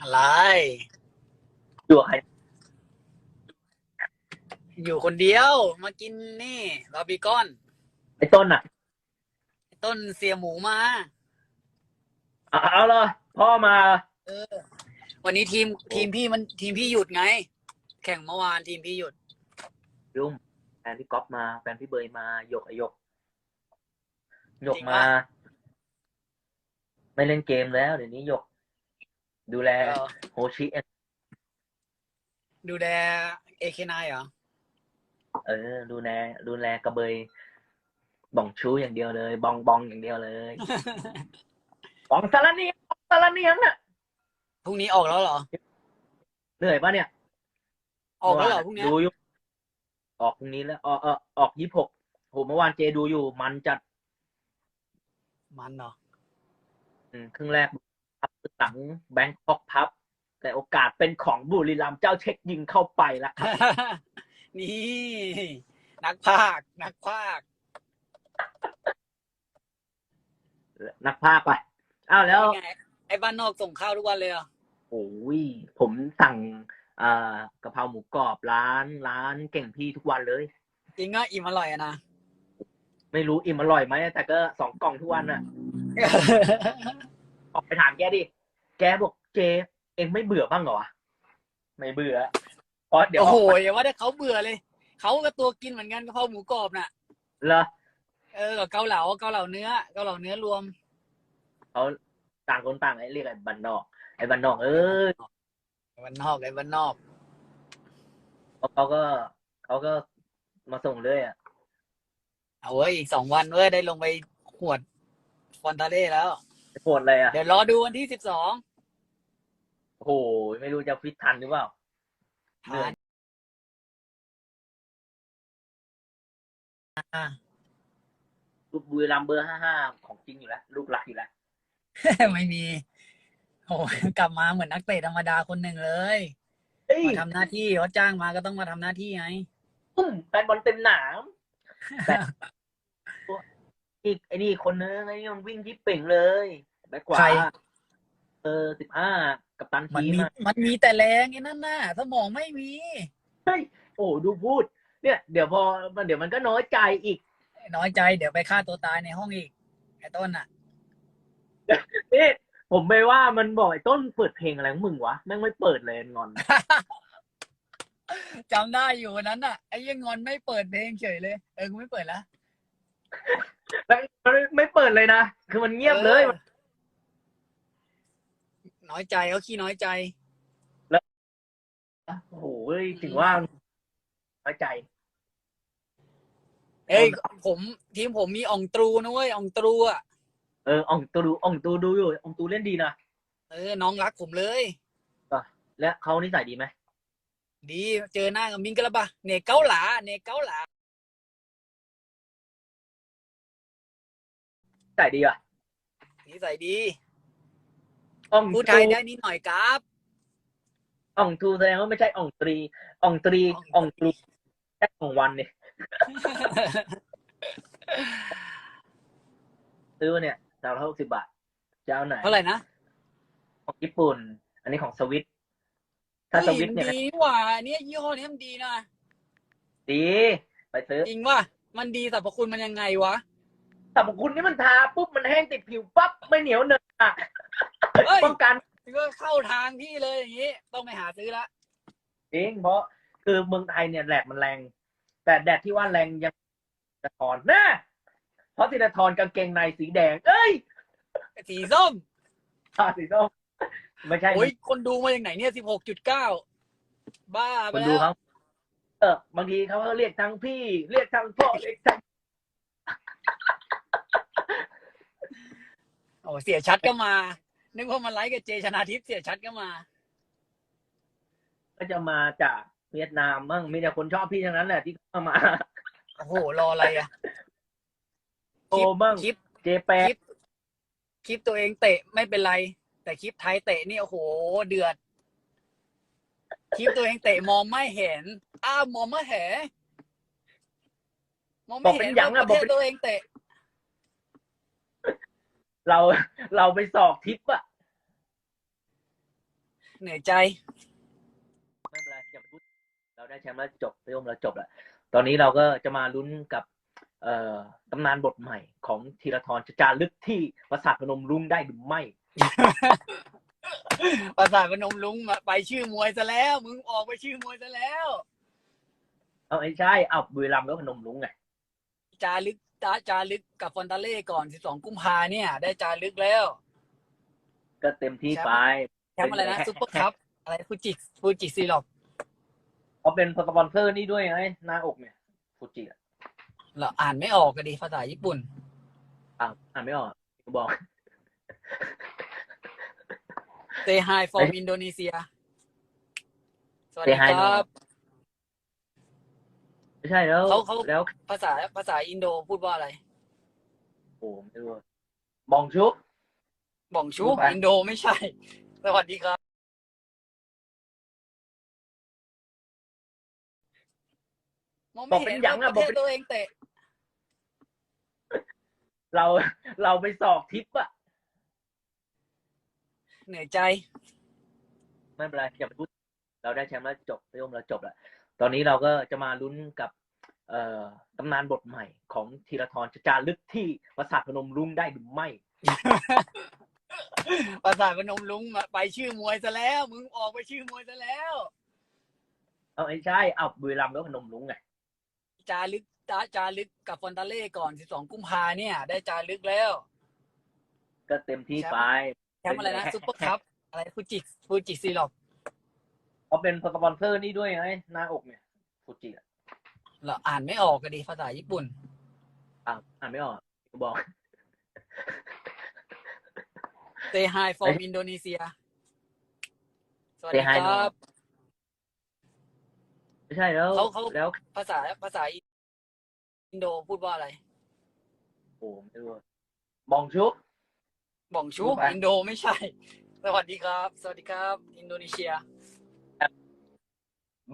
อะไร อยู่กับใครอยู่คนเดียว มากินนี่บาร์บีคอนไอ้ต้นอะต้นเสียหมูมา เอาเอาเลยพ่อมา เออ วันนี้ทีมทีมพี่มันทีมพี่หยุดไง แข่งเมื่อวานทีมพี่หยุด ยุ่มแฟนพี่ก๊อฟมา แฟนพี่เบยมาหยกไอหยกหยกจริงมา ปะ ไม่เล่นเกมแล้วเดี๋ยวนี้หยก ดูแลเออโฮชิดูแลเอเคนายเหรอ เออ ดูแลดูแลกระเบยบ่องชูอย่างเดียวเลย บองบองอย่างเดียวเลยบองสารเนียงบองสารเนียงน่ะพรุ่งนี้ออกแล้วเหรอ เหนื่อยปะเนี่ยออกแล้วเหรอพรุ่งนี้ดูอยู่ออกพรุ่งนี้แล้วออกเออออกยี่หกโหเมื่อวานเจดูอยู่ มันจัดมันเหรออืมครึ่งแรกพับ หลังแบงคอกพับ แต่โอกาสเป็นของบุรีรัมย์เจ้าเช็คยิงเข้าไปแล้วครับ นี่ นักภาค นักภาค นักภาคไปอ้าวแล้วเป็นไงไอ้บ้านนอกส่งข้าวทุกวันเลยเหรอโอ้ยผมสั่งอ่ากะเพราหมูกรอบร้านร้านเก่งพี่ทุกวันเลยจริงก็อิ่มอร่อยอะนะไม่รู้อิ่มอร่อยไหมแต่ก็สองกล่องทุกวันน่ะ ออกไปถามแกดิ แกบอกเจเองไม่เบื่อบ้างเหรอวะไม่เบื่อเพราะเดี๋ยวโอ้อโหอกไปอย่าว่าแต่เขาเบื่อเลย เขาก็ตัวกินเหมือนกันกะเพราหมูกรอบน่ะเหรอเออกับเกาเหลาเกาเหลาเนื้อเกาเหลาเนื้อรวมเขาต่างคนต่างไอ้เรียกไอ้บันนอก ไอ้บันนอก เออไอ้บ้านนอกไอ้บ้านนอกเขาก็เขาก็มาส่งเลยอะเอาเว้ยอีกสองวันเว้ยได้ลงไปขวดฟอนตาเล่แล้ว โกรธอะไรอะเดี๋ยวรอดูวันที่สิบสองโอ้โหไม่รู้จะฟิตทันหรือเปล่าเหนื่อยอ่าลูกบุรีรัมย์เบอร์ห้าห้าของจริงอยู่แล้ว ลูกรักอยู่แล้ว ไม่มีโอ้ยกลับมาเหมือนนักเตะธรรมดาคนหนึ่งเลยเฮ้ยมาทำหน้าที่เขาจ้างมาก็ต้องมาทำหน้าที่ไง ปุ้มแฟนบอลเต็มหนามแต่ อีกไอ้นี่คนนึงไอ้นี่มันวิ่งที่เป่งเลยแบ็คขวาใคร เออสิบห้ากับตันมันทีมมีอะมันมีแต่แรงไอ้นั่นน่ะ สมองไม่มี โอ้ดูพูด เนี่ย เดี๋ยวพอมันเดี๋ยวมันก็น้อยใจอีกน้อยใจเดี๋ยวไปฆ่าตัวตายในห้องอีกไอ้ต้นน่ะ นี่ผมไปว่ามันบอกไอ้ต้นเปิดเพลงอะไรของมึงวะแม่งไม่เปิดเลยงอน จำได้อยู่วันนั้นน่ะไอ้ยังงอนไม่เปิดเพลงเฉยเลย เออกูไม่เปิดละ แม่งมันไม่เปิดเลยนะ คือมันเงียบเลย ออน้อยใจเขาขี้น้อยใจ โอ้โหถึงว่าน้อยใจ เอ้ยผมทีมผมมีอ่องตรูนะเว้ยอ่องตรูอะเอออ่องตูดูอ่องตูดูอยู่อ่องตูเล่นดีนะ เออน้องรักผมเลย และเขานิสัยดีไหม ดีเจอหน้ากับมิงกะละบะเนเกาหลาเนเกาหลา สัยดีอะนิสัยดีอ่องพูดไทตูยได้นิดหน่อยครับอ่องตูแสดงว่าไม่ใช่อ่องตรีอ่องตรีอ่องตรีแค่ของวันเนี่ยซื้อมาเนี่ยสามร้อยหกสิบบาทเจ้าไหนเท่าไหร่นะ ของญี่ปุ่น อันนี้ของสวิตถ้าสเฮ้ยวิตเนี่ยดีนี่หว่าเนี่ยยี่ห้อนี้มันดีนะ ดี ไปซื้อ จริงว่ามันดีสรรพคุณมันยังไงวะ แต่ของคุณนี่มันทาปุ๊บมันแห้งติดผิวปั๊บไม่เหนียวเนอะอะเฮ้ย ป้องกันก็เข้าทางพี่เลยอย่างนี้ ต้องไปหาซื้อละจริงเพราะคือเมืองไทยเนี่ยแดดมันแรง แต่แดดที่ว่าแรงยังธีรทรนะเพราะธีรทรกางเกงในสีแดง เอ้ยสีส้มทาสีส้มไม่ใช่ โอ้ยคนดูมาจากไหนเนี่ยสิบหกจุดเก้าบ้าไปคนแล้ดูวเขาเออบางทีเขาก็เรียกทั้งพี่ เรียกทั้งพ่อเรียกทั้ง โอ้เสียชัดก็มา นึกว่ามันไลฟ์กับเจชนาทิพย์เสียชัดก็มา ก็จะมาจากเวียดนามมั่งมีแต่คนชอบพี่ทั้งนั้นแหละที่เข้ามาโอ้โหรออะไรอะโตมั่งคลิปเจแปคลิปคลิปตัวเองเตะไม่เป็นไร แต่คลิปไทยเตะนี่โอ้โห เดือด คลิปตัวเองเตะมองไม่เห็น อ้าวมองไม่เห็นมองไม่เห็นว่าประเทศตัวเองเตะ เราเราไปสอกทิปอะเหนื่อยใจไม่เป็นไรอย่าไปพูดเราได้แชมป์แล้วจบพี่โอมเราจบแล้วตอนนี้เราก็จะมาลุ้นกับ เอ่อตำนานบทใหม่ของธีรทรจะจารึกที่ปราสาทพนมรุ้งได้หรือไม่ประสาทพนมลุงมาไปชื่อมวยซะแล้ว มึงออกไปชื่อมวยซะแล้ว เอาไม่ใช่เอาบุรีรัมย์ก็พนมรุ้งไง จารึกจาจารึกกับฟอนตาเล่ก่อน 12 กุมภาเนี่ย ได้จารึกแล้ว ก็เต็มที่ไปแชมป์อะไรนะซุปเปอร์คัพอะไรฟูจิฟูจิซีล็อกเขาเป็นสปอนเซอร์นี่ด้วยไงหน้าอกเนี่ยฟูจิอะเราอ่านไม่ออกกันดิภาษาญี่ปุ่นอ่านอ่านไม่ออกบอก Say hi from อินโดนีเซียสวัสดี Say hi ครับไม่ ใช่แล้วเขาเขา แล้วภาษาภาษาอินโดพูดว่าอะไรโอ้ไม่รู้บองชุบ บ่องชูพูดไปอินโดไม่ใช่ สวัสดีครับ มองไม่เห็นว่าประเทศตัวเองเตะ เราเราไปสอกทิปอะเหนื่อยใจ ไม่เป็นไรอย่าไปพูด เราได้แชมป์แล้วจบพี่โอมเราจบแล้ว ตอนนี้เราก็จะมาลุ้นกับเอ่อตำนานบทใหม่ของธีรทรจะจารึกที่ปราสาทพนมรุ้งได้หรือไม่ ประสาทพนมลุงมาไปชื่อมวยซะแล้ว มึงออกไปชื่อมวยซะแล้ว เอาไม่ใช่เอาบุรีรัมย์ก็พนมรุ้งไงจารึกจาจารึกกับฟอนตาเล่ก่อน 12 กุมภาเนี่ย ได้จารึกแล้ว ก็เต็มที่ไปแชมป์อะไรนะซุปเปอร์คัพอะไรฟูจิฟูจิซีล็อก เขาเป็นสปอนเซอร์นี่ด้วยไงหน้าอกเนี่ยฟูจิอะเราอ่านไม่ออกกันดิภาษาญี่ปุ่น อ่านอ่านไม่ออกบอก Say hi from อินโดนีเซียสวัสดี Say hi ครับไม่ใช่แล้วเขาเขา แล้วภาษาภาษาอินโดพูดว่าอะไร โอ้ไม่รู้บองชุบ บ่องชู พูดไป อินโดไม่ใช่ สวัสดีครับ สวัสดีครับ อินโดนีเซีย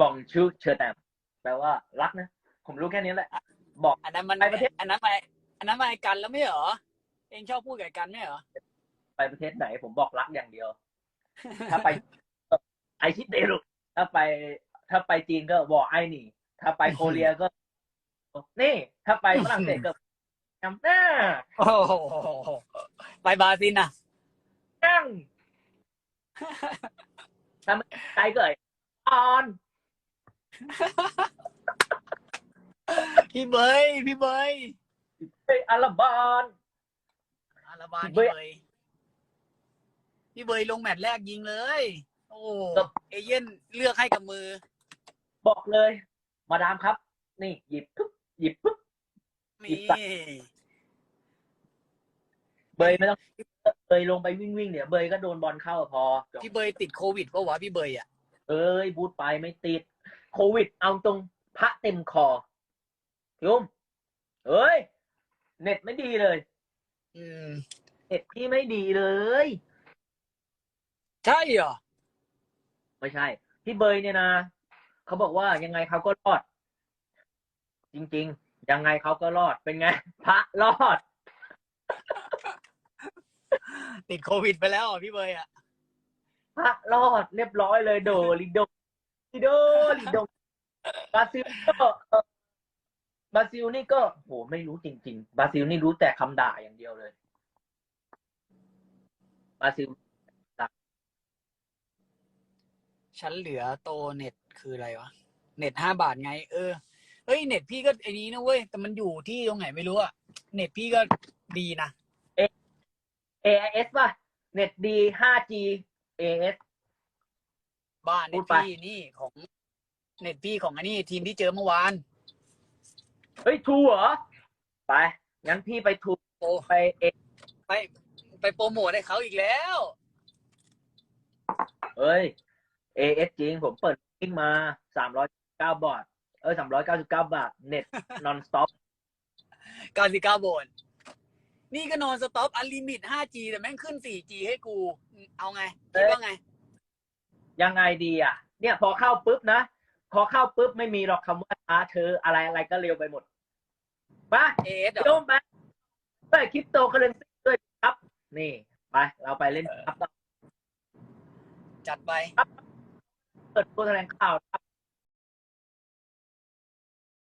บองชุเชอร์แตมแปลว่ารักนะ ผมรู้แค่นี้แหละ บอกอันนั้นมันไปประเทศ อันนั้นมาอันนั้นมาไอ้กันแล้วไม่เหรอ เองชอบพูดกับไอ้กันไม่เหรอ ไปประเทศไหน ผมบอกรักอย่างเดียว ถ้าไปไอชิเตรุถ้าไป ถ้าไปจีนก็บอกไอหนี่ ถ้าไปโคเรียก็ นี่ ถ้าไปฝรั่งเศสก็จำหน้าโอ้โหไปบราซิลนะนั่งถ้าไม่ใจเกิดออน พี่เบย พี่เบยเฮ้ยอาราบอนอาราบานพี่พี่เบยเบย พี่เบยลงแมตช์แรกยิงเลย โอ้ครับเอเย่นเลือกให้กับมือ บอกเลย มาดามครับ นี่ หยิบปุ๊บหยิบปุ๊บหยินี่บสักเบยไม่ต้องเบยลงไปวิ่งวิ่งๆเดี๋ยวเบยก็โดนบอลเข้าพอจบพี่เบยติดโควิดเพราะวะพี่เบยอะเอ้ยบูทไปไม่ติด โควิด เอาตรงพระเต็มคอพี่อุ้มเอ้ย เน็ตไม่ดีเลย อืม เน็ตพี่ไม่ดีเลย ใช่เหรอ ไม่ใช่ พี่เบยเนี่ยนะ เขาบอกว่ายังไงเขาก็รอด จริง ๆ ยังไงเขาก็รอด เป็นไง พระรอด ติดโควิดไปแล้วอะพี่เบยอะพระรอดเรียบร้อยเลยโดลิโด ลิโดลิโดบราซิลก็เอ่อบราซิลนี่ก็โหไม่รู้จริง ๆบราซิลนี่รู้แต่คำด่าอย่างเดียวเลยบราซิลฉันเหลือโตเน็ตคืออะไรวะ เน็ตห้าบาทไง เออเฮ้ยเน็ตพี่ก็ไอ้นี้นะเว้ย แต่มันอยู่ที่ตรงไหนไม่รู้อะเน็ตพี่ก็ดีนะ AIS ป่ะ เน็ตดี 5G AS บ้านพูเน็ดตไปพี่นี่ของเน็ตพี่ของอันนี้ทีมที่เจอเมื่อวาน เฮ้ยทูเหรอ ไป งั้นพี่ไปทูโอ้ไปเอไปไปโปรโมทให้เขาอีกแล้ว เอ้ย AS จริง ผมเปิดกิ้งมา309บาทเออ399บาท เน็ต non stop 99โบนนี่ก็นอนสต็อปอันลิมิต 5G แต่แม่งขึ้น 4G ให้กู เอาไง คิดว่าไง ยังไงดีอะ เนี่ยพอเข้าปุ๊บนะ พอเข้าปุ๊บไม่มีหรอกคำว่าช้าเธออะไรอะไรก็เร็วไปหมดไปเอสโยมไปเฮ้ยคริปโตเคอเรนซีด้วยครับ นี่ ไป เราไปเล่นครับต่อจัดไปเปิดตัวแถลงข่าว